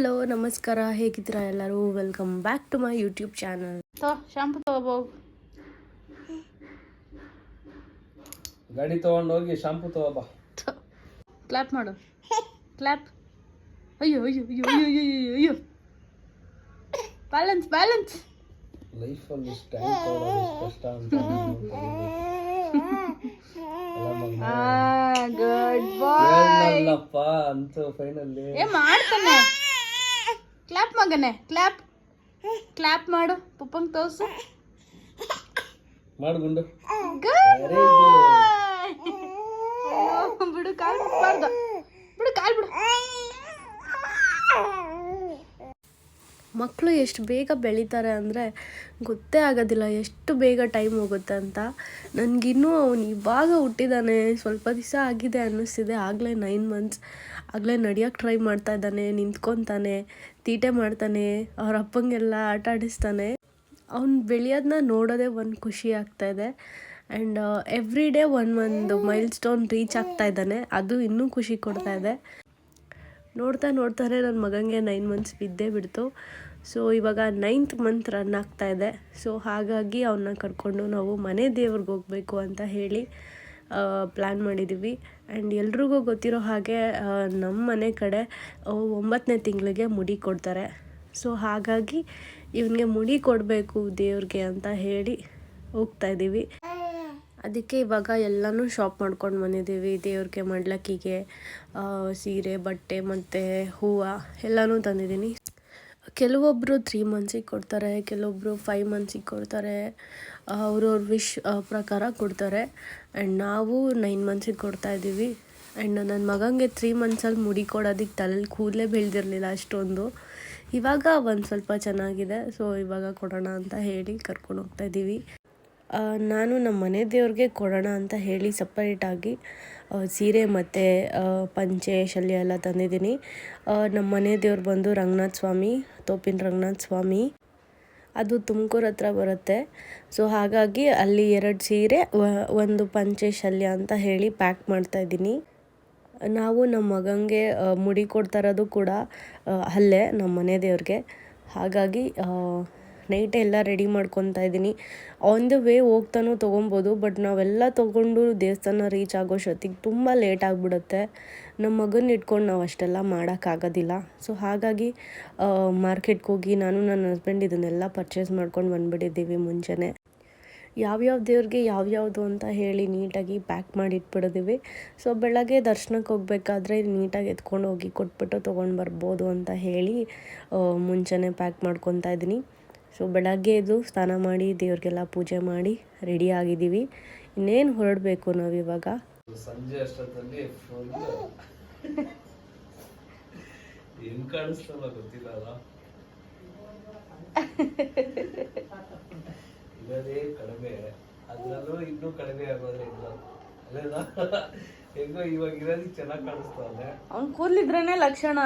Hello ನಮಸ್ಕಾರ. ಹೇಗಿದ್ದೀರಾ ಎಲ್ಲರೂ? Welcome back to my YouTube channel ತೋ ಶಾಂಪು ತಗೋಬೋಗು ಗಾಡಿ ತಗೊಂಡು ಹೋಗಿ ಶಾಂಪು ತಗೋಬಾ ಕ್ಲಾಪ್ ಮಾಡು. ಕ್ಲಾಪ್ ಅಯ್ಯೋ ಅಯ್ಯೋ ಅಯ್ಯೋ ಅಯ್ಯೋ ಅಯ್ಯೋ ಅಯ್ಯೋ ಬ್ಯಾಲೆನ್ಸ್ ಬ್ಯಾಲೆನ್ಸ್ ಲೈಫಲ್ಲಿ ಸ್ಟ್ಯಾಂಡ್ ತಗೊಳ್ಳೋದು ಕಷ್ಟ ಅಂತ ಗುಡ್ ಬಾಯ್ ಅಂತ ಫೈನಲ್ಲಿ ಏ ಮಾಡ್ತಾನೆ. ಕ್ಲಾಪ್ ಮಗನೆ. ಕ್ಲಾಪ್ ಕ್ಲಾಪ್ ಮಾಡು. ಪುಪ್ಪಂಗ್ ತೋರ್ಸು. ಮಾಡು ಗುಂಡು. ಬಿಡು ಕಾಲ್ ಬಿಡ್ಬಾರ್ದು ಬಿಡು ಕಾಲ್ ಬಿಡು. ಮಕ್ಕಳು ಎಷ್ಟು ಬೇಗ ಬೆಳೀತಾರೆ ಅಂದರೆ ಗೊತ್ತೇ ಆಗೋದಿಲ್ಲ. ಎಷ್ಟು ಬೇಗ ಟೈಮ್ ಹೋಗುತ್ತೆ ಅಂತ. ನನಗಿನ್ನೂ ಅವನು ಇವಾಗ ಹುಟ್ಟಿದ್ದಾನೆ ಸ್ವಲ್ಪ ದಿವಸ ಆಗಿದೆ ಅನ್ನಿಸ್ತಿದೆ. ಆಗಲೇ ನೈನ್ ಮಂತ್ಸ್ ಆಗಲೇ ನಡಿಯೋಕ್ಕೆ ಟ್ರೈ ಮಾಡ್ತಾ ಇದ್ದಾನೆ, ನಿಂತ್ಕೊತಾನೆ, ತೀಟೆ ಮಾಡ್ತಾನೆ, ಅವ್ರ ಅಪ್ಪಂಗೆಲ್ಲ ಆಟ ಆಡಿಸ್ತಾನೆ. ಅವ್ನು ಬೆಳೆಯೋದನ್ನ ನೋಡೋದೇ ಒಂದು ಖುಷಿ ಆಗ್ತಾ ಇದೆ. ಆ್ಯಂಡ್ ಎವ್ರಿ ಡೇ ಒಂದು ಮೈಲ್ ಸ್ಟೋನ್ ರೀಚ್ ಆಗ್ತಾ ಇದ್ದಾನೆ. ಅದು ಇನ್ನೂ ಖುಷಿ ಕೊಡ್ತಾ ಇದೆ. ನೋಡ್ತಾ ನೋಡ್ತಾನೆ ನನ್ನ ಮಗನಿಗೆ ನೈನ್ ಮಂತ್ಸ್ ಬಿದ್ದೇ ಬಿಡ್ತು. ಸೊ ಇವಾಗ ನೈನ್ತ್ ಮಂತ್ ರನ್ ಆಗ್ತಾ ಇದೆ. ಸೊ ಹಾಗಾಗಿ ಅವನ್ನ ಕರ್ಕೊಂಡು ನಾವು ಮನೆ ದೇವ್ರಿಗೆ ಹೋಗಬೇಕು ಅಂತ ಹೇಳಿ ಪ್ಲ್ಯಾನ್ ಮಾಡಿದ್ದೀವಿ ಆ್ಯಂಡ್ ಎಲ್ರಿಗೂ ಗೊತ್ತಿರೋ ಹಾಗೆ ನಮ್ಮ ಮನೆ ಕಡೆ ಒಂಬತ್ತನೇ ತಿಂಗಳಿಗೆ ಮುಡಿ ಕೊಡ್ತಾರೆ. ಸೊ ಹಾಗಾಗಿ ಇವನಿಗೆ ಮುಡಿ ಕೊಡಬೇಕು ದೇವ್ರಿಗೆ ಅಂತ ಹೇಳಿ ಹೋಗ್ತಾ ಇದ್ದೀವಿ ಅದಕ್ಕೆ ಇವಾಗ ಎಲ್ಲನೂ ಶಾಪ್ ಮಾಡ್ಕೊಂಡು ಬಂದಿದ್ದೀವಿ ದೇವ್ರಿಗೆ ಮಡ್ಲಕ್ಕಿಗೆ ಸೀರೆ, ಬಟ್ಟೆ ಮತ್ತು ಹೂವು ಎಲ್ಲನೂ ತಂದಿದ್ದೀನಿ. ಕೆಲವೊಬ್ಬರು ತ್ರೀ ಮಂತ್ಸಿಗೆ ಕೊಡ್ತಾರೆ ಕೆಲವೊಬ್ಬರು ಫೈವ್ ಮಂತ್ಸಿಗೆ ಕೊಡ್ತಾರೆ ಅವ್ರವ್ರ ವಿಶ್ ಪ್ರಕಾರ ಕೊಡ್ತಾರೆ. ಆ್ಯಂಡ್ ನಾವು ನೈನ್ ಮಂತ್ಸಿಗೆ ಕೊಡ್ತಾ ಇದ್ದೀವಿ. ಆ್ಯಂಡ್ ನನ್ನ ಮಗನಿಗೆ ತ್ರೀ ಮಂತ್ಸಲ್ಲಿ ಮುಡಿ ಕೊಡೋದಕ್ಕೆ ತಲೆಲಿ ಕೂದಲೇ ಬೆಳೆದಿರಲಿಲ್ಲ ಅಷ್ಟೊಂದು. ಇವಾಗ ಒಂದು ಸ್ವಲ್ಪ ಚೆನ್ನಾಗಿದೆ. ಸೊ ಇವಾಗ ಕೊಡೋಣ ಅಂತ ಹೇಳಿ ಕರ್ಕೊಂಡು ಹೋಗ್ತಾ ಇದ್ದೀವಿ. ನಾನು ನಮ್ಮ ಮನೆ ದೇವ್ರಿಗೆ ಕೊಡೋಣ ಅಂತ ಹೇಳಿ ಸಪ್ರೇಟಾಗಿ ಸೀರೆ ಮತ್ತು ಪಂಚೆ, ಶಲ್ಯ ಎಲ್ಲ ತಂದಿದ್ದೀನಿ. ನಮ್ಮ ಮನೆ ದೇವ್ರು ಬಂದು ರಂಗನಾಥ ಸ್ವಾಮಿ, ತೋಪಿನ ರಂಗನಾಥ ಸ್ವಾಮಿ. ಅದು ತುಮಕೂರು ಹತ್ರ ಬರುತ್ತೆ. ಸೊ ಹಾಗಾಗಿ ಅಲ್ಲಿ ಎರಡು ಸೀರೆ ಒಂದು ಪಂಚೆ, ಶಲ್ಯ ಅಂತ ಹೇಳಿ ಪ್ಯಾಕ್ ಮಾಡ್ತಾ ಇದ್ದೀನಿ. ನಾವು ನಮ್ಮ ಮಗನಿಗೆ ಮುಡಿ ಕೊಡ್ತಾ ಇರೋದು ಕೂಡ ಅಲ್ಲೇ ನಮ್ಮ ಮನೆ ದೇವ್ರಿಗೆ. ಹಾಗಾಗಿ ನೈಟ್ ಎಲ್ಲ ರೆಡಿ ಮಾಡ್ಕೊತಾ ಇದ್ದೀನಿ. ಆನ್ ದ ವೇ ಹೋಗ್ತಾನೂ ತೊಗೊಬೋದು ಬಟ್ ನಾವೆಲ್ಲ ತೊಗೊಂಡು ದೇವಸ್ಥಾನ ರೀಚ್ ಆಗೋಷ್ಟೊತ್ತಿಗೆ ತುಂಬ ಲೇಟ್ ಆಗಿಬಿಡುತ್ತೆ. ನಮ್ಮ ಮಗನ ಇಟ್ಕೊಂಡು ನಾವು ಅಷ್ಟೆಲ್ಲ ಮಾಡೋಕ್ಕಾಗೋದಿಲ್ಲ ಸೊ ಹಾಗಾಗಿ ಮಾರ್ಕೆಟ್ಗೆ ಹೋಗಿ ನಾನು ನನ್ನ ಹಸ್ಬೆಂಡ್ ಇದನ್ನೆಲ್ಲ ಪರ್ಚೇಸ್ ಮಾಡ್ಕೊಂಡು ಬಂದುಬಿಟ್ಟಿದ್ದೀವಿ ಮುಂಚೆನೇ. ಯಾವ್ಯಾವ ದೇವ್ರಿಗೆ ಯಾವ್ಯಾವುದು ಅಂತ ಹೇಳಿ ನೀಟಾಗಿ ಪ್ಯಾಕ್ ಮಾಡಿ ಇಟ್ಬಿಡಿದ್ದೀವಿ ಸೊ ಬೆಳಗ್ಗೆ ದರ್ಶನಕ್ಕೆ ಹೋಗ್ಬೇಕಾದ್ರೆ ನೀಟಾಗಿ ಎತ್ಕೊಂಡು ಹೋಗಿ ಕೊಟ್ಬಿಟ್ಟು ತೊಗೊಂಡು ಬರ್ಬೋದು ಅಂತ ಹೇಳಿ ಮುಂಚೆನೇ ಪ್ಯಾಕ್ ಮಾಡ್ಕೊತಾ ಇದ್ದೀನಿ. ಸೊ ಬೆಳಗ್ಗೆ ಎದ್ದು ಸ್ನಾನ ಮಾಡಿ ದೇವ್ರಿಗೆಲ್ಲ ಪೂಜೆ ಮಾಡಿ ರೆಡಿ ಆಗಿದ್ದೀವಿ. ಇನ್ನೇನು ಹೊರಡಬೇಕು ನಾವು ಸಂಜೆ ಅಷ್ಟೊತ್ತಲ್ಲಿ ಏನು ಕಾಣಿಸ್ತಲ್ಲ ಗೊತ್ತಿಲ್ಲ ಅಲ್ಲ ಇರೋದೇ ಕಡಿಮೆ. ಅದ್ರಲ್ಲೂ ಇನ್ನೂ ಕಡಿಮೆ ಆಗೋದ್ರೆ ಇಲ್ಲ. ಅಲ್ಲೇನಾ? ಹೆಂಗೋ ಇವಾಗ ಇರೋದಕ್ಕೆ ಚೆನ್ನಾಗಿ ಕಾಣಿಸ್ತಾವೆ ಅವ್ನು ಕೂರ್ಲಿದ್ರೇನೆ ಲಕ್ಷಣ.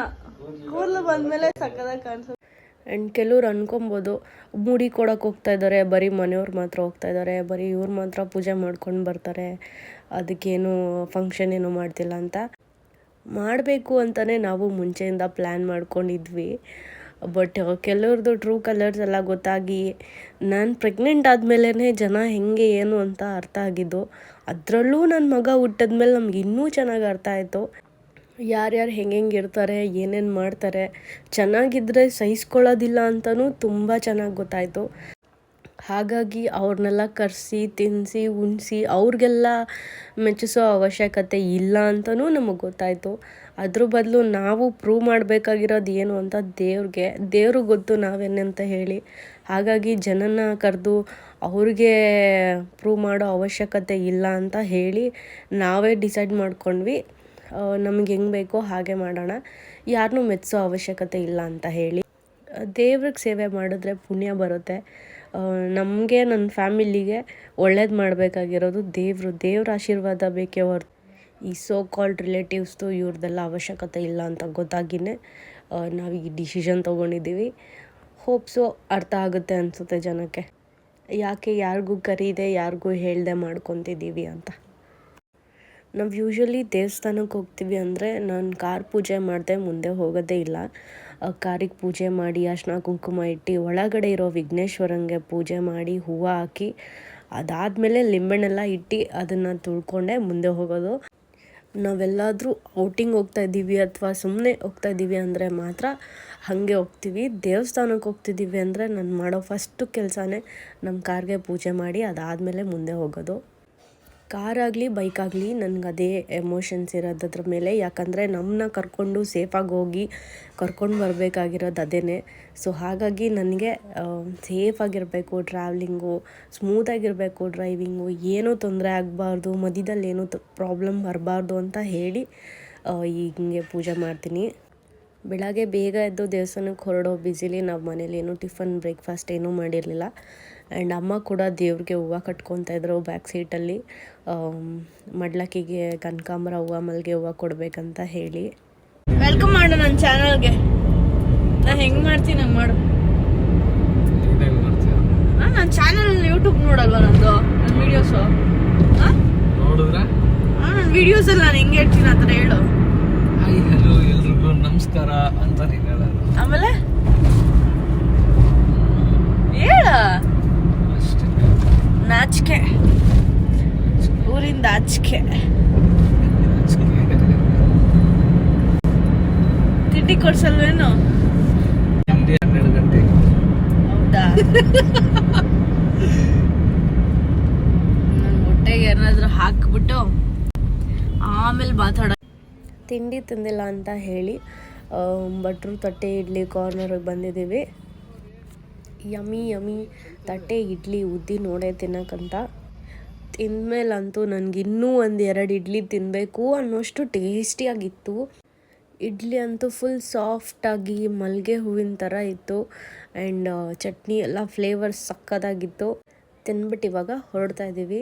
ಕೂದಲು ಬಂದ್ಮೇಲೆ ಸಕ್ಕದಾಗ ಕಾಣಿಸುತ್ತೆ. ಆ್ಯಂಡ್ ಕೆಲವ್ರು ಅನ್ಕೊಬೋದು, ಮುಡಿ ಕೊಡೋಕೆ ಹೋಗ್ತಾ ಇದ್ದಾರೆ ಬರೀ ಮನೆಯವ್ರು ಮಾತ್ರ ಹೋಗ್ತಾ ಇದ್ದಾರೆ ಬರೀ ಇವ್ರು ಮಾತ್ರ ಪೂಜೆ ಮಾಡ್ಕೊಂಡು ಬರ್ತಾರೆ, ಅದಕ್ಕೇನು ಫಂಕ್ಷನ್ ಏನು ಮಾಡ್ತಿಲ್ಲ ಅಂತ. ಮಾಡಬೇಕು ಅಂತಲೇ ನಾವು ಮುಂಚೆಯಿಂದ ಪ್ಲ್ಯಾನ್ ಮಾಡ್ಕೊಂಡಿದ್ವಿ. ಬಟ್ ಕೆಲವ್ರದ್ದು ಟ್ರೂ ಕಲರ್ಸ್ ಎಲ್ಲ ಗೊತ್ತಾಗಿ, ನಾನು ಪ್ರೆಗ್ನೆಂಟ್ ಆದಮೇಲೇ ಜನ ಹೆಂಗೆ, ಏನು ಅಂತ ಅರ್ಥ ಆಗಿದ್ದು, ಅದರಲ್ಲೂ ನನ್ನ ಮಗ ಹುಟ್ಟಿದ್ಮೇಲೆ ನಮ್ಗೆ ಇನ್ನೂ ಚೆನ್ನಾಗಿ ಅರ್ಥ ಆಯಿತು. ಯಾರ್ಯಾರು ಹೆಂಗೆಂಗೆ ಇರ್ತಾರೆ ಏನೇನು ಮಾಡ್ತಾರೆ ಚೆನ್ನಾಗಿದ್ದರೆ ಸಹಿಸ್ಕೊಳ್ಳೋದಿಲ್ಲ ಅಂತಲೂ ತುಂಬ ಚೆನ್ನಾಗಿ ಗೊತ್ತಾಯಿತು. ಹಾಗಾಗಿ ಅವ್ರನ್ನೆಲ್ಲ ಕರೆಸಿ ತಿನ್ನಿಸಿ ಉಣಿಸಿ ಅವ್ರಿಗೆಲ್ಲ ಮೆಚ್ಚಿಸೋ ಅವಶ್ಯಕತೆ ಇಲ್ಲ ಅಂತಲೂ ನಮಗೆ ಗೊತ್ತಾಯಿತು. ಅದ್ರ ಬದಲು ನಾವು ಪ್ರೂವ್ ಮಾಡಬೇಕಾಗಿರೋದು ಏನು ಅಂತ ದೇವ್ರಿಗೆ ದೇವ್ರಿಗೆ ಗೊತ್ತು ನಾವೇನೆ ಅಂತ ಹೇಳಿ. ಹಾಗಾಗಿ ಜನನ ಕರೆದು ಅವ್ರಿಗೆ ಪ್ರೂವ್ ಮಾಡೋ ಅವಶ್ಯಕತೆ ಇಲ್ಲ ಅಂತ ಹೇಳಿ ನಾವೇ ಡಿಸೈಡ್ ಮಾಡ್ಕೊಂಡ್ವಿ. ನಮ್ಗೆ ಹೆಂಗೆ ಬೇಕೋ ಹಾಗೆ ಮಾಡೋಣ. ಯಾರನ್ನೂ ಮೆಚ್ಚಿಸೋ ಅವಶ್ಯಕತೆ ಇಲ್ಲ ಅಂತ ಹೇಳಿ. ದೇವ್ರಿಗೆ ಸೇವೆ ಮಾಡಿದ್ರೆ ಪುಣ್ಯ ಬರುತ್ತೆ. ನಮಗೆ ನನ್ನ ಫ್ಯಾಮಿಲಿಗೆ ಒಳ್ಳೇದು ಮಾಡಬೇಕಾಗಿರೋದು ದೇವರು. ದೇವ್ರ ಆಶೀರ್ವಾದ ಬೇಕೇ ಹೊರ್ತು ಈ ಸೋ ಕಾಲ್ಡ್ ರಿಲೇಟಿವ್ಸ್ದು ಇವ್ರದ್ದೆಲ್ಲ ಅವಶ್ಯಕತೆ ಇಲ್ಲ ಅಂತ ಗೊತ್ತಾಗಿನೇ ನಾವು ಈ ಡಿಸಿಷನ್ ತೊಗೊಂಡಿದ್ದೀವಿ. ಹೋಪ್ಸು ಅರ್ಥ ಆಗುತ್ತೆ ಅನಿಸುತ್ತೆ ಜನಕ್ಕೆ. ಯಾಕೆ ಯಾರಿಗೂ ಕರೀದೆ, ಯಾರಿಗೂ ಹೇಳ್ದೆ ಮಾಡ್ಕೊತಿದ್ದೀವಿ ಅಂತ. ನಾವು ಯೂಶ್ವಲಿ ದೇವಸ್ಥಾನಕ್ಕೆ ಹೋಗ್ತೀವಿ ಅಂದರೆ ನಾನು ಕಾರ್ ಪೂಜೆ ಮಾಡದೆ, ಮುಂದೆ ಹೋಗೋದೇ ಇಲ್ಲ. ಕಾರಿಗೆ ಪೂಜೆ ಮಾಡಿ, ಅರ್ಶಿನ ಕುಂಕುಮ ಇಟ್ಟು ಒಳಗಡೆ ಇರೋ ವಿಘ್ನೇಶ್ವರಂಗೆ ಪೂಜೆ ಮಾಡಿ, ಹೂವು ಹಾಕಿ, ಅದಾದಮೇಲೆ ಲಿಂಬೆಹಣ್ಣೆಲ್ಲ ಇಟ್ಟು ಅದನ್ನು ತುಳ್ಕೊಂಡೆ ಮುಂದೆ ಹೋಗೋದು. ನಾವೆಲ್ಲಾದರೂ ಔಟಿಂಗ್ ಹೋಗ್ತಾ ಇದ್ದೀವಿ ಅಥವಾ ಸುಮ್ಮನೆ ಹೋಗ್ತಾ ಇದ್ದೀವಿ ಅಂದರೆ ಮಾತ್ರ ಹಾಗೆ ಹೋಗ್ತೀವಿ. ದೇವಸ್ಥಾನಕ್ಕೆ ಹೋಗ್ತಿದ್ದೀವಿ ಅಂದರೆ ನಾನು ಮಾಡೋ ಫಸ್ಟು ಕೆಲಸನೇ ನಮ್ಮ ಕಾರ್ಗೆ ಪೂಜೆ ಮಾಡಿ, ಅದಾದಮೇಲೆ ಮುಂದೆ ಹೋಗೋದು. ಕಾರಾಗಲಿ, ಬೈಕಾಗಲಿ ನನಗೆ ಅದೇ ಎಮೋಷನ್ಸ್ ಇರೋದ್ರ ಮೇಲೆ. ಯಾಕಂದರೆ ನಮ್ಮನ್ನ ಕರ್ಕೊಂಡು ಸೇಫಾಗಿ ಹೋಗಿ ಕರ್ಕೊಂಡು ಬರಬೇಕಾಗಿರೋದು ಅದೇ ಸೊ ಹಾಗಾಗಿ ನನಗೆ ಸೇಫಾಗಿರಬೇಕು ಟ್ರಾವ್ಲಿಂಗು ಸ್ಮೂತಾಗಿರಬೇಕು ಡ್ರೈವಿಂಗು ಏನೂ ತೊಂದರೆ ಆಗಬಾರ್ದು, ಮಧ್ಯದಲ್ಲಿ ಏನೂ ಪ್ರಾಬ್ಲಮ್ ಬರಬಾರ್ದು ಅಂತ ಹೇಳಿ ಹಿಂಗೆ ಪೂಜೆ ಮಾಡ್ತೀನಿ. ಬೆಳಗ್ಗೆ ಬೇಗ ಎದ್ದು ದೇವಸ್ಥಾನಕ್ಕೆ ಹೊರಡೋ ಬಿಸಿಲಿ ನಾವು ಮನೇಲಿ ಏನೂ ಟಿಫನ್ ಬ್ರೇಕ್ಫಾಸ್ಟ್ ಏನೂ ಮಾಡಿರಲಿಲ್ಲ. ಆ್ಯಂಡ್ ಅಮ್ಮ ಕೂಡ ದೇವ್ರಿಗೆ ಹೂವು ಕಟ್ಕೊತಾ ಇದ್ರು ಬ್ಯಾಕ್ ಸೀಟಲ್ಲಿ ಮಡ್ಲಕ್ಕಿಗೆ ಕನಕಾಂಬರ ಹೂವು ಮಲ್ಲಿಗೆ ಹೂವು ಕೊಡಬೇಕಂತ ಹೇಳಿ. ವೆಲ್ಕಮ್ ಮಾಡು ನನ್ನ ಚಾನಲ್ಗೆ ನಾ ಹೆಂಗ್ ಮಾಡ್ತೀನಿ ಹಂಗೆ ಮಾಡು. ಹಾಂ ನನ್ನ ಚಾನಲ್ ಯೂಟ್ಯೂಬ್ ನೋಡಲ್ವಾ ನಂದು? ನನ್ನ ವಿಡಿಯೋಸು ಹಾಂ? ನನ್ನ ವಿಡಿಯೋಸ್ ಎಲ್ಲ ನಾನು ಹೆಂಗೆ ಹೇಳ್ತೀನಿ ಆ ಥರ ಹೇಳು. ಹಾಯ್ ಹಲೋ ಎಲ್ರಿಗೂ ನಮಸ್ಕಾರ ಅಂತ ನೀನು ಹೇಳೋದು ಆಮೇಲೆ? ಹೇಳ. ನಾಚಿಕೆ. ಊರಿಂದ ಆಚಿಕೆ. ತಿಂಡಿ ಕೊಡ್ಸಲ್ವೇನು? ತಿಂಡಿ ಹನ್ನೆರಡು ಗಂಟೆ. ಹೌದಾ? ನನ್ನ ಹೊಟ್ಟೆಗೆ ಏನಾದರೂ ಹಾಕ್ಬಿಟ್ಟು ಆಮೇಲೆ ಮಾತಾಡ ತಿಂಡಿ ತಿಂದಿಲ್ಲ ಅಂತ ಹೇಳಿ ಭಟ್ರು ತಟ್ಟೆ ಇಡ್ಲಿ ಕಾರ್ನರ್ಗೆ ಬಂದಿದ್ದೀವಿ. ಯಮಿ ಯಮಿ ತಟ್ಟೆ, ಇಡ್ಲಿ, ಉದ್ದಿ ನೋಡೇ ತಿನ್ನಕ್ಕಂತ. ತಿಂದಮೇಲಂತೂ ನನಗೆ ಇನ್ನೂ ಒಂದು ಎರಡು ಇಡ್ಲಿ ತಿನ್ನಬೇಕು ಅನ್ನೋಷ್ಟು ಟೇಸ್ಟಿಯಾಗಿತ್ತು. ಇಡ್ಲಿ ಅಂತೂ ಫುಲ್ ಸಾಫ್ಟಾಗಿ ಮಲ್ಲಿಗೆ ಹೂವಿನ ಥರ ಇತ್ತು. ಆ್ಯಂಡ್ ಚಟ್ನಿ ಎಲ್ಲ ಫ್ಲೇವರ್ಸ್ ಸಕ್ಕದಾಗಿತ್ತು. ತಿನ್ಬಿಟ್ಟು ಇವಾಗ ಹೊರಡ್ತಾ ಇದ್ದೀವಿ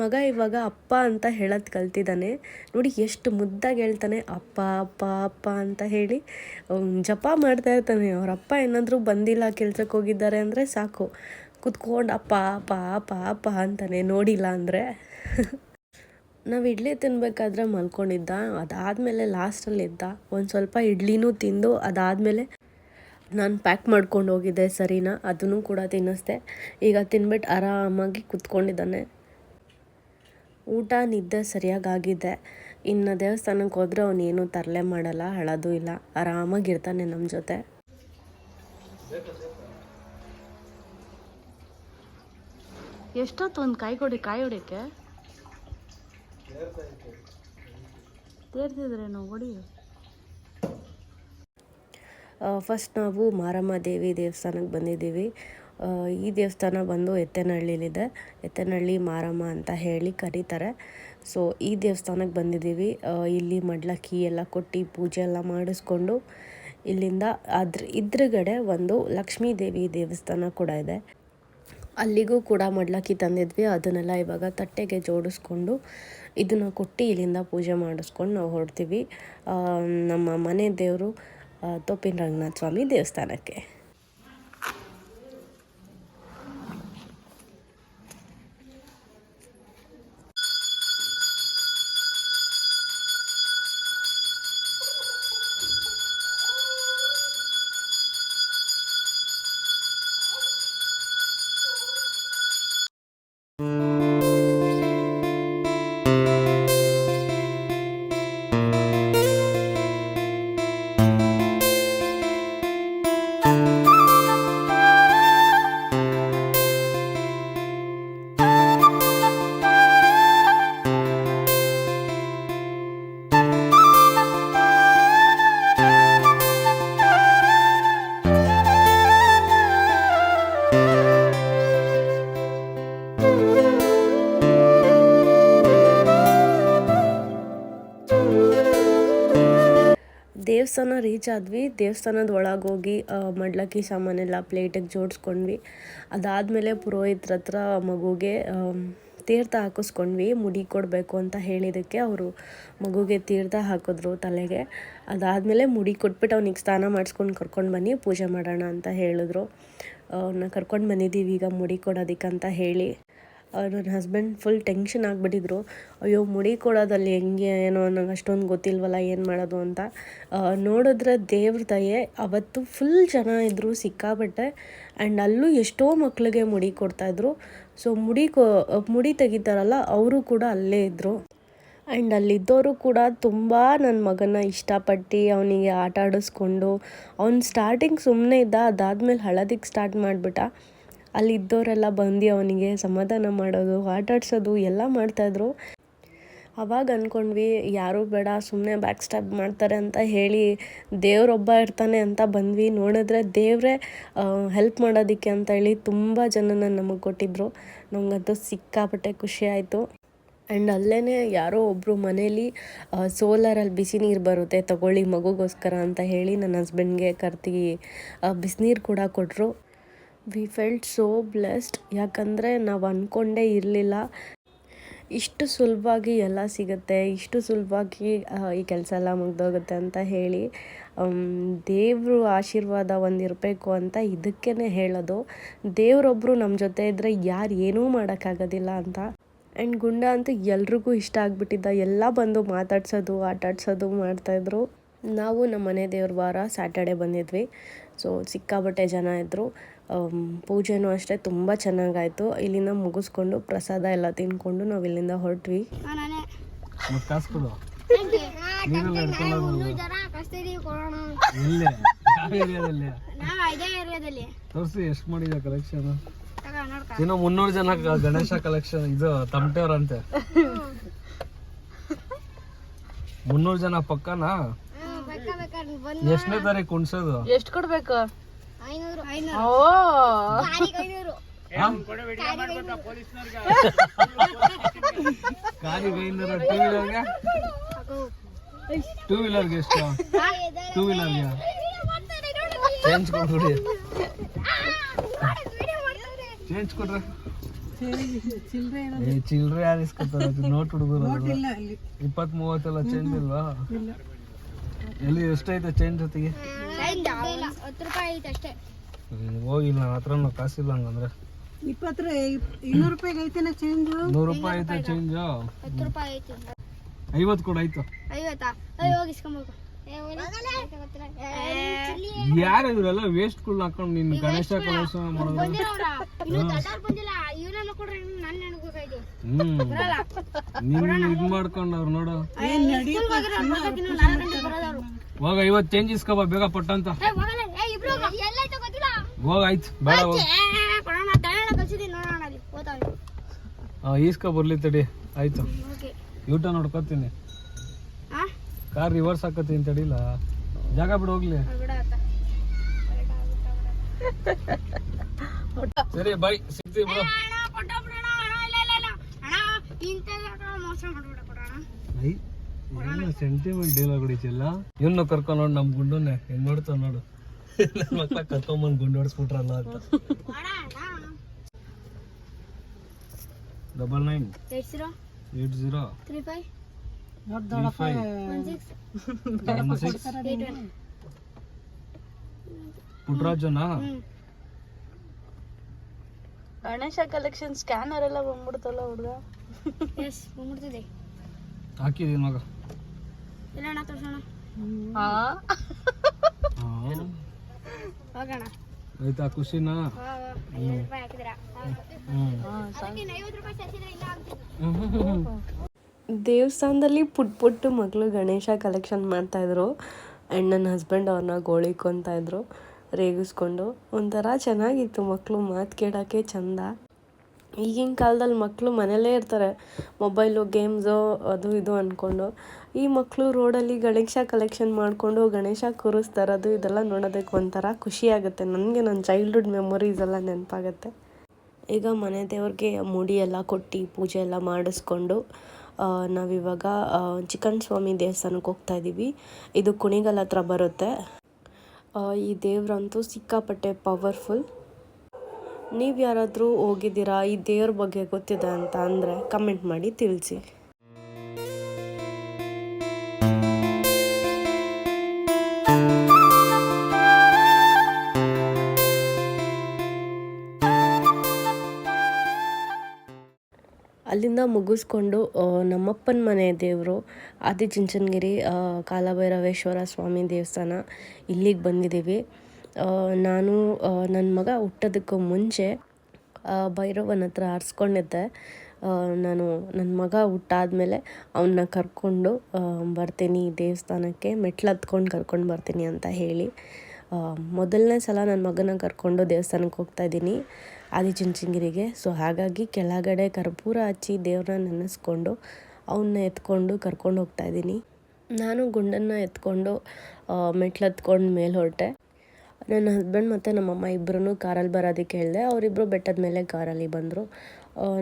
ಮಗ ಇವಾಗ ಅಪ್ಪ ಅಂತ ಹೇಳೋದು ಕಲ್ತಿದ್ದಾನೆ. ನೋಡಿ ಎಷ್ಟು ಮುದ್ದಾಗಿ ಹೇಳ್ತಾನೆ, ಅಪ್ಪ ಅಪ್ಪ ಅಪ್ಪ ಅಂತ ಹೇಳಿ. ಜಪ ಮಾಡ್ತಾ ಇರ್ತಾನೆ. ಅವ್ರ ಅಪ್ಪ ಏನಾದರೂ ಬಂದಿಲ್ಲ ಕೆಲ್ಸಕ್ಕೆ ಹೋಗಿದ್ದಾರೆ ಅಂದರೆ ಸಾಕು. ಕುತ್ಕೊಂಡು ಅಪ್ಪ ಅಪ್ಪ ಅಪ್ಪ ಅಪ್ಪ ಅಂತಾನೆ, ನೋಡಿಲ್ಲ ಅಂದರೆ. ನಾವು ಇಡ್ಲಿ ತಿನ್ಬೇಕಾದ್ರೆ ಮಲ್ಕೊಂಡಿದ್ದ, ಅದಾದಮೇಲೆ ಲಾಸ್ಟಲ್ಲಿದ್ದ ಒಂದು ಸ್ವಲ್ಪ ಇಡ್ಲಿನೂ ತಿಂದು, ಅದಾದಮೇಲೆ ನಾನು ಪ್ಯಾಕ್ ಮಾಡ್ಕೊಂಡು ಹೋಗಿದ್ದೆ ಸರಿನಾ, ಅದನ್ನು ಕೂಡ ತಿನ್ನಿಸ್ದೆ. ಈಗ ತಿನ್ಬಿಟ್ಟು ಆರಾಮಾಗಿ ಕುತ್ಕೊಂಡಿದ್ದಾನೆ. ಊಟ ನಿದ್ದೆ ಸರಿಯಾಗಿ ಆಗಿದೆ ಇನ್ನು ದೇವಸ್ಥಾನಕ್ಕೆ ಹೋದ್ರೆ ಅವನೇನು ತರಲೆ ಮಾಡಲ್ಲ ಹಳದು ಇಲ್ಲ. ಆರಾಮಾಗಿರ್ತಾನೆ ನಮ್ಮ ಜೊತೆ. ಎಷ್ಟೊತ್ತು ಒಂದು ಕಾಯಿ ಕೊಡಿ ಕಾಯಿ ಹೊಡಿಕೆ? ಹೊಡಿ. ಫಸ್ಟ್ ನಾವು ಮಾರಮ್ಮ ದೇವಿ ದೇವಸ್ಥಾನಕ್ಕೆ ಬಂದಿದ್ದೀವಿ. ಈ ದೇವಸ್ಥಾನ ಬಂದು ಎತ್ತನಹಳ್ಳಿಲಿದೆ. ಎತ್ತನಹಳ್ಳಿ ಮಾರಮ್ಮ ಅಂತ ಹೇಳಿ ಕರೀತಾರೆ. ಸೊ ಈ ದೇವಸ್ಥಾನಕ್ಕೆ ಬಂದಿದ್ದೀವಿ. ಇಲ್ಲಿ ಮಡ್ಲಕ್ಕಿ ಎಲ್ಲ ಕೊಟ್ಟು ಪೂಜೆ ಎಲ್ಲ ಮಾಡಿಸ್ಕೊಂಡು ಇಲ್ಲಿಂದ ಅದ್ರ ಇದ್ರಗಡೆ ಒಂದು ಲಕ್ಷ್ಮೀ ದೇವಿ ದೇವಸ್ಥಾನ ಕೂಡ ಇದೆ. ಅಲ್ಲಿಗೂ ಕೂಡ ಮಡ್ಲಕ್ಕಿ ತಂದಿದ್ವಿ. ಅದನ್ನೆಲ್ಲ ಇವಾಗ ತಟ್ಟೆಗೆ ಜೋಡಿಸ್ಕೊಂಡು ಇದನ್ನು ಕೊಟ್ಟು ಇಲ್ಲಿಂದ ಪೂಜೆ ಮಾಡಿಸ್ಕೊಂಡು ನಾವು ಹೊರಡ್ತೀವಿ. ನಮ್ಮ ಮನೆ ದೇವರು ತೊಪ್ಪಿನ ರಂಗನಾಥ ಸ್ವಾಮಿ ದೇವಸ್ಥಾನಕ್ಕೆ. ದೇವಸ್ಥಾನ ರೀಚ್ ಆದ್ವಿ. ದೇವಸ್ಥಾನದ ಒಳಗೋಗಿ ಮಡ್ಲಕ್ಕಿ ಸಾಮಾನೆಲ್ಲ ಪ್ಲೇಟಿಗೆ ಜೋಡಿಸ್ಕೊಂಡ್ವಿ. ಅದಾದಮೇಲೆ ಪುರೋಹಿತ್ರ ಹತ್ರ ಮಗುಗೆ ತೀರ್ಥ ಹಾಕಿಸ್ಕೊಂಡ್ವಿ. ಮುಡಿ ಕೊಡಬೇಕು ಅಂತ ಹೇಳಿದ್ದಕ್ಕೆ ಅವರು ಮಗುಗೆ ತೀರ್ಥ ಹಾಕಿದ್ರು ತಲೆಗೆ. ಅದಾದಮೇಲೆ ಮುಡಿ ಕೊಟ್ಬಿಟ್ಟು ಅವ್ನಿಗೆ ಸ್ನಾನ ಮಾಡಿಸ್ಕೊಂಡು ಕರ್ಕೊಂಡು ಬನ್ನಿ, ಪೂಜೆ ಮಾಡೋಣ ಅಂತ ಹೇಳಿದ್ರು. ಅವ್ರನ್ನ ಕರ್ಕೊಂಡು ಬಂದಿದ್ದೀವಿ, ಈಗ ಮುಡಿ ಕೊಡೋದಕ್ಕಂತ ಹೇಳಿ. ನನ್ನ ಹಸ್ಬೆಂಡ್ ಫುಲ್ ಟೆನ್ಷನ್ ಆಗಿಬಿಟ್ಟಿದ್ರು. ಅಯ್ಯೋ, ಮುಡಿ ಕೊಡೋದಲ್ಲಿ ಹೆಂಗೆ, ಏನೋ ನಂಗೆ ಅಷ್ಟೊಂದು ಗೊತ್ತಿಲ್ವಲ್ಲ, ಏನು ಮಾಡೋದು ಅಂತ. ನೋಡಿದ್ರೆ ದೇವ್ರ ದಯೆ, ಅವತ್ತು ಫುಲ್ ಜನ ಇದ್ದರು ಸಿಕ್ಕಾಬಟ್ಟೆ ಆ್ಯಂಡ್ ಅಲ್ಲೂ ಎಷ್ಟೋ ಮಕ್ಕಳಿಗೆ ಮುಡಿ ಕೊಡ್ತಾಯಿದ್ರು ಸೊ ಮುಡಿ ಕೊ, ಮುಡಿ ತೆಗಿತಾರಲ್ಲ, ಅವರು ಕೂಡ ಅಲ್ಲೇ ಇದ್ದರು ಆ್ಯಂಡ್ ಅಲ್ಲಿದ್ದವರು ಕೂಡ ತುಂಬ ನನ್ನ ಮಗನ ಇಷ್ಟಪಟ್ಟು ಅವನಿಗೆ ಆಟ ಆಡಿಸ್ಕೊಂಡು, ಅವ್ನು ಸ್ಟಾರ್ಟಿಂಗ್ ಸುಮ್ಮನೆ ಇದ್ದ, ಅದಾದಮೇಲೆ ಹಳದಿಕ್ಕೆ ಸ್ಟಾರ್ಟ್ ಮಾಡಿಬಿಟ್ಟ. ಅಲ್ಲಿದ್ದವರೆಲ್ಲ ಬಂದು ಅವನಿಗೆ ಸಮಾಧಾನ ಮಾಡೋದು ಆಟ ಆಡ್ಸೋದು ಎಲ್ಲ ಮಾಡ್ತಾಯಿದ್ರು. ಅವಾಗ ಅಂದ್ಕೊಂಡ್ವಿ ಯಾರೂ ಬೇಡ ಸುಮ್ಮನೆ ಬ್ಯಾಕ್ ಸ್ಟಾಪ್ ಮಾಡ್ತಾರೆ ಅಂತ ಹೇಳಿ ದೇವರೊಬ್ಬ ಇರ್ತಾನೆ ಅಂತ ಬಂದ್ವಿ. ನೋಡಿದ್ರೆ ದೇವರೇ ಹೆಲ್ಪ್ ಮಾಡೋದಕ್ಕೆ ಅಂತ ಹೇಳಿ ತುಂಬ ಜನನ ನಮಗೆ ಕೊಟ್ಟಿದ್ರು. ನಮಗಂತೂ ಸಿಕ್ಕಾಪಟ್ಟೆ ಖುಷಿ ಆಯಿತು. ಆ್ಯಂಡ್ ಅಲ್ಲೇ ಯಾರೋ ಒಬ್ಬರು ಮನೇಲಿ ಸೋಲಾರಲ್ಲಿ ಬಿಸಿ ನೀರು ಬರುತ್ತೆ, ತಗೊಳ್ಳಿ ಮಗುಗೋಸ್ಕರ ಅಂತ ಹೇಳಿ ನನ್ನ ಹಸ್ಬೆಂಡ್ಗೆ ಕರ್ತಿ ಬಿಸಿನೀರು ಕೂಡ ಕೊಟ್ಟರು ವಿ ಫೆಲ್ಟ್ ಸೋ ಬ್ಲೆಸ್ಡ್ ಯಾಕಂದರೆ ನಾವು ಅಂದ್ಕೊಂಡೇ ಇರಲಿಲ್ಲ. ಇಷ್ಟು ಸುಲಭವಾಗಿ ಎಲ್ಲ ಸಿಗುತ್ತೆ, ಇಷ್ಟು ಸುಲಭವಾಗಿ ಈ ಕೆಲಸ ಎಲ್ಲ ಮುಗ್ದೋಗುತ್ತೆ ಅಂತ ಹೇಳಿ ದೇವರು ಆಶೀರ್ವಾದ ಒಂದು ಇರಬೇಕು ಅಂತ ಇದಕ್ಕೇ ಹೇಳೋದು. ದೇವರೊಬ್ಬರು ನಮ್ಮ ಜೊತೆ ಇದ್ದರೆ ಯಾರು ಏನೂ ಮಾಡೋಕ್ಕಾಗೋದಿಲ್ಲ ಅಂತ. ಆ್ಯಂಡ್ ಗುಂಡ ಅಂತೂ ಎಲ್ರಿಗೂ ಇಷ್ಟ ಆಗಿಬಿಟ್ಟಿದ್ದ. ಎಲ್ಲ ಬಂದು ಮಾತಾಡ್ಸೋದು, ಆಟಾಡ್ಸೋದು ಮಾಡ್ತಾಯಿದ್ರು ನಾವು ನಮ್ಮ ಮನೆ ದೇವ್ರ ವಾರ ಸ್ಯಾಟರ್ಡೆ ಬಂದಿದ್ವಿ. ಸೊ ಸಿಕ್ಕಾಬಟ್ಟೆ ಜನ ಇದ್ದರು ಪೂಜೆನೂ ಅಷ್ಟೇ ತುಂಬ ಚೆನ್ನಾಗಾಯಿತು. ಇಲ್ಲಿಂದ ಮುಗಿಸ್ಕೊಂಡು ಪ್ರಸಾದ ಎಲ್ಲ ತಿನ್ಕೊಂಡು ನಾವು ಇಲ್ಲಿಂದ ಹೊರಟ್ವಿ. ತೋರಿಸಿ ಎಷ್ಟು ಮಾಡಿದ ಕಲೆಕ್ಷನ್ ಇನ್ನು ಮುನ್ನೂರು ಜನ ಗಣೇಶ ಕಲೆಕ್ಷನ್ ಇದು ತಮಟೆಯವ್ರಂತೆ. ಮುನ್ನೂರು ಜನ ಪಕ್ಕನಾ? ಎಷ್ಟನೇ ತಾರೀಕು ಕುಣ್ಸೋದು ಎಷ್ಟು ಕೊಡಬೇಕು? ಓ. ಕಾರಿಗೆ ಐನೂರು. ಟೂ ವೀಲರ್ಗೆ ಟೂ ವೀಲರ್ಗೆ ಎಷ್ಟು? ಟೂ ವೀಲರ್ಗೆ ಚೇಂಜ್ ಕೊಡ್ಬಿಡಿ. ಚೇಂಜ್ ಕೊಡ್ರೆ. ಏ ಚಿಲ್ರೆ ಯಾರು ಇಸ್ಕೊತಾರೆ ನೋಟ್ ಹುಡುಗರು ಇಪ್ಪತ್ ಮೂವತ್ತೆಲ್ಲ ಚೇಂಜ್ ಇಲ್ವಾ? ಎಲ್ಲಿ ಎಷ್ಟೈತೆ ಚೇಂಜ್ ಜೊತೆಗೆ? ಹತ್ತು ರೂಪಾಯಿ ಐತೆ ಅಷ್ಟೇ. ಹೋಗಿಲ್ಲ ನನ್ನ ಹತ್ರನೂ ಕಾಸಿಲ್ಲ ಹಂಗಂದ್ರೆ. ಇಪ್ಪತ್ತು ಇನ್ನೂರು ರೂಪಾಯಿಗೆ ಐತೆನ ಚೇಂಜ್ ನೂರು ರೂಪಾಯಿ ಐತೆ ಚೇಂಜ್ ಹತ್ತು ರೂಪಾಯಿ ಐತೆ ಐವತ್ತು ಕೂಡ ಆಯ್ತು. ಐವತ್ತಾ? ಅಯ್ಯೋ ಹೋಗಿ ಇಸ್ಕೊಂಬೇಕು ಯಾರು ಇವರೆಲ್ಲ ವೇಸ್ಟ್ಗಳು ಹಾಕೊಂಡು ನಿನ್ನ ಗಣೇಶ ಕಲೇಶ ಮಾಡೋದು? ಹ್ಮ್. ನಿನ್ನ ಇದ್ ಮಾಡ್ಕೊಂಡು ಅವ್ರು ನೋಡು ಹೋಗ ಐವತ್ತು ಚೇಂಜ್ ಇಸ್ಕೊಬ ಬೇಗ ಪಟ್ಟಂತ ಹೋಗ. ಆಯ್ತು ಬೇಡ ಹೋಗ. ಈಸ್ಕೊ ಬರ್ಲಿ ತಡಿ. ಆಯ್ತು. ಯೂಟ ನೋಡ್ಕೊತೀನಿ. ಕಾರ್ ರಿವರ್ಸ್ ಹಾಕತ್ತೀನಿ ತಡಿಲ್ಲ ಜಾಗ ಬಿಡು ಹೋಗ್ಲಿ. ಸರಿ ಬಾಯ್ ಸಿಗ್ತೀವಿ ಬಿಡು. ಸೆಂಟಿಮೆಂಟ್ ಡೀಲ್ ಹೊಡಿತಿಲ್ಲ ಇನ್ನು ಕರ್ಕೊಂಡ್ ನೋಡಿ ನಮ್ ಗುಂಡನ್ನೇ ಹೆಂಗ್ ನೋಡ್ತಾವ ನೋಡು. ನನ್ ಮಕ್ಳ ಕರ್ಕೊಂಬಂದ್ ಗುಂಡು ಹೊಡ್ಸ್ಬಿಟ್ರಲ್ಲ ಅಂತ. Double nine eight zero five three ಪುಟ್ರಾಜನಾ? Ganesha collection scanner ಎಲ್ಲ ಬಂದ್ಬಿಡ್ತಲ್ಲ ಹುಡುಗ. ಎಸ್ ಬಂದ್ಬಿಡ್ತಿದೆ. ಹಾಕಿದೀನಿ ಮಗ. ತೋರ್ಸೋಣ. ಹೋಗೋಣ. ಆಯ್ತಾ ಖುಷಿನ? ದೇವಸ್ಥಾನದಲ್ಲಿ ಪುಟ್ ಪುಟ್ಟು ಮಕ್ಕಳು ಗಣೇಶ ಕಲೆಕ್ಷನ್ ಮಾಡ್ತಾಯಿದ್ರು ಆ್ಯಂಡ್ ನನ್ನ ಹಸ್ಬೆಂಡ್ ಅವ್ರನ್ನ ಗೋಳಿಕೊಂತ ಇದ್ರು. ರೇಗಿಸ್ಕೊಂಡು ಒಂಥರ ಚೆನ್ನಾಗಿತ್ತು ಮಕ್ಕಳು ಮಾತು ಕೇಳೋಕ್ಕೆ ಚಂದ. ಈಗಿನ ಕಾಲದಲ್ಲಿ ಮಕ್ಕಳು ಮನೇಲೇ ಇರ್ತಾರೆ. ಮೊಬೈಲು ಗೇಮ್ಸು ಅದು ಇದು ಅಂದ್ಕೊಂಡು ಈ ಮಕ್ಕಳು ರೋಡಲ್ಲಿ ಗಣೇಶ ಕಲೆಕ್ಷನ್ ಮಾಡಿಕೊಂಡು ಗಣೇಶ ಕೂರಿಸ್ತಾರದು ಇದೆಲ್ಲ ನೋಡೋದಕ್ಕೆ ಒಂಥರ ಖುಷಿ ಆಗುತ್ತೆ. ನನಗೆ ನನ್ನ ಚೈಲ್ಡ್ಹುಡ್ ಮೆಮೊರೀಸ್ ಎಲ್ಲ ನೆನಪಾಗತ್ತೆ. ಈಗ ಮನೆ ದೇವ್ರಿಗೆ ಮುಡಿ ಎಲ್ಲ ಕೊಟ್ಟು ಪೂಜೆ ಎಲ್ಲ ಮಾಡಿಸ್ಕೊಂಡು ನಾವಿವಾಗ ಚಿಕನ್ ಸ್ವಾಮಿ ದೇವಸ್ಥಾನಕ್ಕೆ ಹೋಗ್ತಾ ಇದ್ದೀವಿ ಇದು ಕುಣಿಗಲ್ ಹತ್ರ ಬರುತ್ತೆ. ಈ ದೇವ್ರಂತೂ ಸಿಕ್ಕಾಪಟ್ಟೆ ಪವರ್ಫುಲ್ ನೀವು ಯಾರಾದರೂ ಹೋಗಿದ್ದೀರಾ? ಈ ದೇವ್ರ ಬಗ್ಗೆ ಗೊತ್ತಿದೆ ಅಂತ ಅಂದರೆ ಕಮೆಂಟ್ ಮಾಡಿ ತಿಳಿಸಿ. ಅಲ್ಲಿಂದ ಮುಗಿಸ್ಕೊಂಡು ನಮ್ಮಪ್ಪನ ಮನೆ ದೇವರು ಆದಿ ಚುಂಚನಗಿರಿ ಕಾಲಭೈರವೇಶ್ವರ ಸ್ವಾಮಿ ದೇವಸ್ಥಾನ ಇಲ್ಲಿಗೆ ಬಂದಿದ್ದೀವಿ. ನಾನು ನನ್ನ ಮಗ ಹುಟ್ಟೋದಕ್ಕೂ ಮುಂಚೆ ಭೈರವನ ಹತ್ರ ಆರಿಸ್ಕೊಂಡಿದ್ದೆ. ನಾನು ನನ್ನ ಮಗ ಹುಟ್ಟಾದಮೇಲೆ ಅವನ್ನ ಕರ್ಕೊಂಡು ಬರ್ತೀನಿ ದೇವಸ್ಥಾನಕ್ಕೆ, ಮೆಟ್ಲು ಹತ್ಕೊಂಡು ಕರ್ಕೊಂಡು ಬರ್ತೀನಿ ಅಂತ ಹೇಳಿ. ಮೊದಲನೇ ಸಲ ನನ್ನ ಮಗನ ಕರ್ಕೊಂಡು ದೇವಸ್ಥಾನಕ್ಕೆ ಹೋಗ್ತಾ ಇದ್ದೀನಿ ಆದಿಚುಂಚನಗಿರಿಗೆ ಸೊ ಹಾಗಾಗಿ ಕೆಳಗಡೆ ಕರ್ಪೂರ ಹಚ್ಚಿ ದೇವ್ರನ್ನ ನೆನೆಸ್ಕೊಂಡು ಅವನ್ನ ಎತ್ಕೊಂಡು ಕರ್ಕೊಂಡು ಹೋಗ್ತಾ ಇದ್ದೀನಿ. ನಾನು ಗುಂಡನ್ನು ಎತ್ಕೊಂಡು ಮೆಟ್ಲು ಹತ್ಕೊಂಡು ಮೇಲೆ ಹೊರಟೆ. ನನ್ನ ಹಸ್ಬೆಂಡ್ ಮತ್ತು ನಮ್ಮಮ್ಮ ಇಬ್ಬರೂ ಕಾರಲ್ಲಿ ಬರೋದಕ್ಕೆ ಹೇಳಿದೆ. ಅವರಿಬ್ಬರು ಬೆಟ್ಟದ ಮೇಲೆ ಕಾರಲ್ಲಿ ಬಂದರು.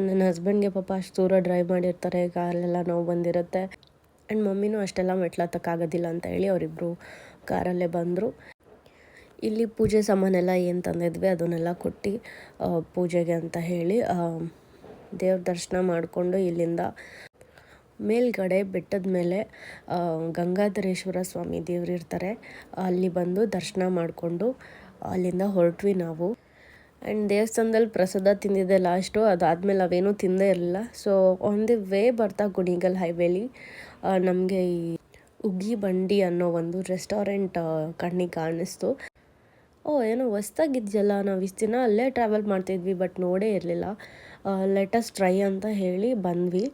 ನನ್ನ ಹಸ್ಬೆಂಡ್ಗೆ ಪಾಪ ಅಷ್ಟು ದೂರ ಡ್ರೈವ್ ಮಾಡಿರ್ತಾರೆ ಕಾರಲ್ಲೆಲ್ಲ ನೋವು ಬಂದಿರುತ್ತೆ. ಆ್ಯಂಡ್ ಮಮ್ಮಿನೂ ಅಷ್ಟೆಲ್ಲ ಮೆಟ್ಲು ಹತ್ತಕ್ಕಾಗೋದಿಲ್ಲ ಅಂತ ಹೇಳಿ ಅವರಿಬ್ಬರು ಕಾರಲ್ಲೇ ಬಂದರು. ಇಲ್ಲಿ ಪೂಜೆ ಸಾಮಾನೆಲ್ಲ ಏನು ತಂದಿದ್ವಿ, ಅದನ್ನೆಲ್ಲ ಕೊಟ್ಟು ಪೂಜೆಗೆ ಅಂತ ಹೇಳಿ ದೇವ್ರ ದರ್ಶನ ಮಾಡಿಕೊಂಡು ಇಲ್ಲಿಂದ ಮೇಲ್ಗಡೆ ಬೆಟ್ಟದ ಮೇಲೆ ಗಂಗಾಧರೇಶ್ವರ ಸ್ವಾಮಿ ದೇವ್ರು ಇರ್ತಾರೆ. ಅಲ್ಲಿ ಬಂದು ದರ್ಶನ ಮಾಡಿಕೊಂಡು ಅಲ್ಲಿಂದ ಹೊರಟ್ವಿ ನಾವು. ಆ್ಯಂಡ್ ದೇವಸ್ಥಾನದಲ್ಲಿ ಪ್ರಸಾದ ತಿಂದಿದ್ದೆ ಲಾಸ್ಟು ಅದಾದಮೇಲೆ ಅವೇನೂ ತಿಂದೇ ಇರಲಿಲ್ಲ. ಸೊ ಆನ್ ದಿ ವೇ ಬರ್ತಾ ಗುಣಿಗಲ್ ಹೈವೇಲಿ ನಮಗೆ ಈ ಉಗ್ಗಿ ಬಂಡಿ ಅನ್ನೋ ಒಂದು ರೆಸ್ಟೋರೆಂಟ್ ಕಣ್ಣಿಗೆ ಕಾಣಿಸ್ತು. ಓ, ಏನೋ ಹೊಸ್ದಾಗಿದ್ಯಲ್ಲ, ನಾವು ಇಷ್ಟು ದಿನ ಅಲ್ಲೇ ಟ್ರಾವೆಲ್ ಮಾಡ್ತಿದ್ವಿ ಬಟ್ ನೋಡೇ ಇರಲಿಲ್ಲ. ಲೆಟಸ್ ಟ್ರೈ ಅಂತ ಹೇಳಿ ಬಂದ್ವಿ.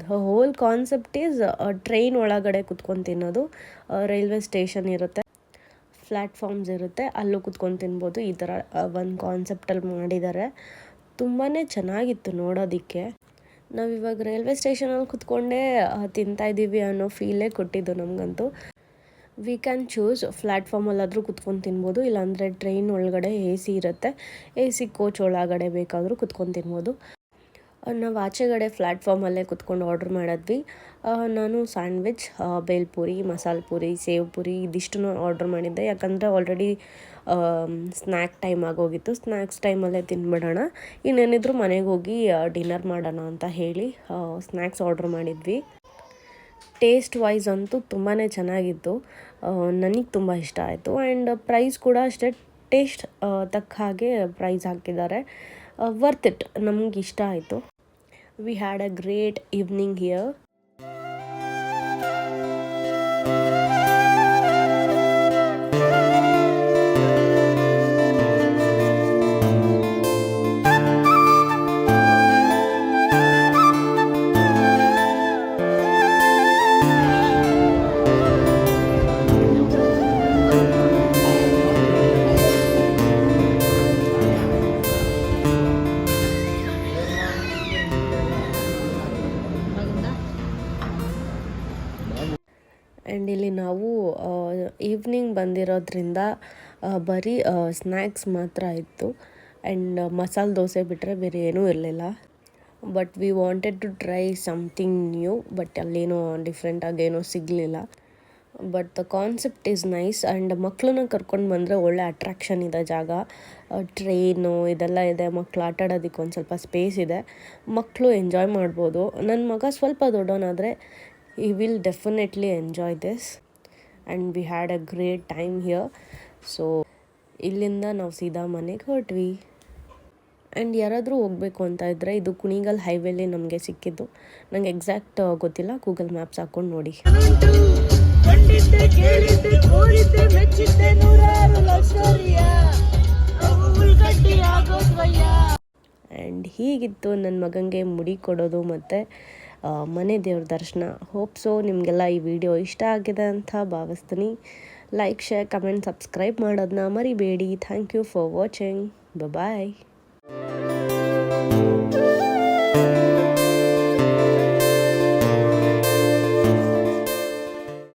The whole concept is train ಒಳಗಡೆ ಕುತ್ಕೊಂಡು ತಿನ್ನೋದು. ರೈಲ್ವೆ ಸ್ಟೇಷನ್ ಇರುತ್ತೆ. ಪ್ಲ್ಯಾಟ್ಫಾರ್ಮ್ಸ್ ಇರುತ್ತೆ. ಅಲ್ಲೂ ಕುತ್ಕೊಂಡು ತಿನ್ಬೋದು. ಈ ಥರ ಒಂದು ಕಾನ್ಸೆಪ್ಟಲ್ಲಿ ಮಾಡಿದ್ದಾರೆ ತುಂಬಾ ಚೆನ್ನಾಗಿತ್ತು ನೋಡೋದಕ್ಕೆ. ನಾವಿವಾಗ ರೈಲ್ವೆ ಸ್ಟೇಷನಲ್ಲಿ ಕುತ್ಕೊಂಡೇ ತಿಂತಾಯಿದ್ದೀವಿ ಅನ್ನೋ ಫೀಲೇ ಕೊಟ್ಟಿದ್ದು ನಮಗಂತೂ. ವಿ ಕ್ಯಾನ್ ಚೂಸ್ ಪ್ಲ್ಯಾಟ್ಫಾರ್ಮಲ್ಲಾದರೂ ಕುತ್ಕೊಂಡು ತಿನ್ಬೋದು, ಇಲ್ಲಾಂದರೆ ಟ್ರೈನ್ ಒಳಗಡೆ ಎ ಸಿ ಇರುತ್ತೆ. ಎ ಸಿ ಕೋಚ್ ಒಳಗಡೆ ಬೇಕಾದರೂ ಕುತ್ಕೊಂಡು ತಿನ್ಬೋದು. ನಾವು ಆಚೆಗಡೆ ಪ್ಲ್ಯಾಟ್ಫಾರ್ಮಲ್ಲೇ ಕುತ್ಕೊಂಡು ಆರ್ಡ್ರ್ ಮಾಡಿದ್ವಿ. ನಾನು ಸ್ಯಾಂಡ್ವಿಚ್ ಬೇಲ್ಪುರಿ ಮಸಾಲೆ ಪೂರಿ ಸೇವ್ ಪೂರಿ ಇದಿಷ್ಟನ್ನು ಆರ್ಡ್ರ್ ಮಾಡಿದ್ದೆ. ಯಾಕಂದರೆ ಆಲ್ರೆಡಿ ಸ್ನ್ಯಾಕ್ ಟೈಮ್ ಆಗೋಗಿತ್ತು. ಸ್ನ್ಯಾಕ್ಸ್ ಟೈಮಲ್ಲೇ ತಿನ್ಬಿಡೋಣ. ಇನ್ನೇನಿದ್ರು ಮನೆಗೆ ಹೋಗಿ ಡಿನ್ನರ್ ಮಾಡೋಣ ಅಂತ ಹೇಳಿ ಸ್ನ್ಯಾಕ್ಸ್ ಆರ್ಡ್ರ್ ಮಾಡಿದ್ವಿ. ಟೇಸ್ಟ್ ವೈಸ್ ಅಂತೂ ತುಂಬಾ ಚೆನ್ನಾಗಿತ್ತು. ನನಗೆ ತುಂಬ ಇಷ್ಟ ಆಯಿತು. ಆ್ಯಂಡ್ ಪ್ರೈಸ್ ಕೂಡ ಅಷ್ಟೇ, ಟೇಸ್ಟ್ ತಕ್ಕ ಹಾಗೆ ಪ್ರೈಸ್ ಹಾಕಿದ್ದಾರೆ. ವರ್ತ್ ಇಟ್, ನಮ್ಗೆ ಇಷ್ಟ ಆಯಿತು. We had a great evening here and ಇಲ್ಲಿ ನಾವು ಈವ್ನಿಂಗ್ ಬಂದಿರೋದ್ರಿಂದ ಬರೀ ಸ್ನ್ಯಾಕ್ಸ್ ಮಾತ್ರ ಇತ್ತು. ಆ್ಯಂಡ್ ಮಸಾಲೆ ದೋಸೆ ಬಿಟ್ಟರೆ ಬೇರೆ ಏನೂ ಇರಲಿಲ್ಲ. But we wanted to try something new but ಅಲ್ಲೇನೋ ಡಿಫ್ರೆಂಟಾಗಿ ಏನೋ ಸಿಗಲಿಲ್ಲ. But the concept is nice and ಮಕ್ಕಳನ್ನ ಕರ್ಕೊಂಡು ಬಂದರೆ ಒಳ್ಳೆ ಅಟ್ರಾಕ್ಷನ್ ಇದೆ ಜಾಗ. ಟ್ರೈನು ಇದೆಲ್ಲ ಇದೆ ಮಕ್ಕಳು ಆಟ ಆಡೋದಕ್ಕೆ ಒಂದು ಸ್ವಲ್ಪ ಸ್ಪೇಸ್ ಇದೆ. ಮಕ್ಕಳು ಎಂಜಾಯ್ ಮಾಡ್ಬೋದು. ನನ್ನ ಮಗ ಸ್ವಲ್ಪ ದೊಡ್ಡವನಾದರೆ he will definitely enjoy this and we had a great time here so ಇಲ್ಲಿಂದ ನಾವು ಸೀದಾ ಮನೆಗೆ ಹೊರಟ್ವಿ. ಆ್ಯಂಡ್ ಯಾರಾದರೂ ಹೋಗಬೇಕು ಅಂತ ಇದ್ದರೆ ಇದು ಕುಣಿಗಲ್ ಹೈವೇಲಿ ನಮಗೆ ಸಿಕ್ಕಿದ್ದು. ನಂಗೆ ಎಕ್ಸಾಕ್ಟ್ ಗೊತ್ತಿಲ್ಲ. ಗೂಗಲ್ ಮ್ಯಾಪ್ಸ್ ಹಾಕ್ಕೊಂಡು ನೋಡಿ. ಆ್ಯಂಡ್ ಹೀಗಿತ್ತು. ನನ್ನ ಮಗನಿಗೆ ಮುಡಿ ಕೊಡೋದು ಮತ್ತು ಮನೆ ದೇವ್ರ ದರ್ಶನ. ಹೋಪ್ ಸೊ ನಿಮಗೆಲ್ಲ ಈ ವಿಡಿಯೋ ಇಷ್ಟ ಆಗಿದೆ ಅಂತ ಭಾವಿಸ್ತೀನಿ. ಲೈಕ್ ಶೇರ್ ಕಮೆಂಟ್ ಸಬ್ಸ್ಕ್ರೈಬ್ ಮಾಡೋದನ್ನ ಮರಿಬೇಡಿ. Thank you for watching bye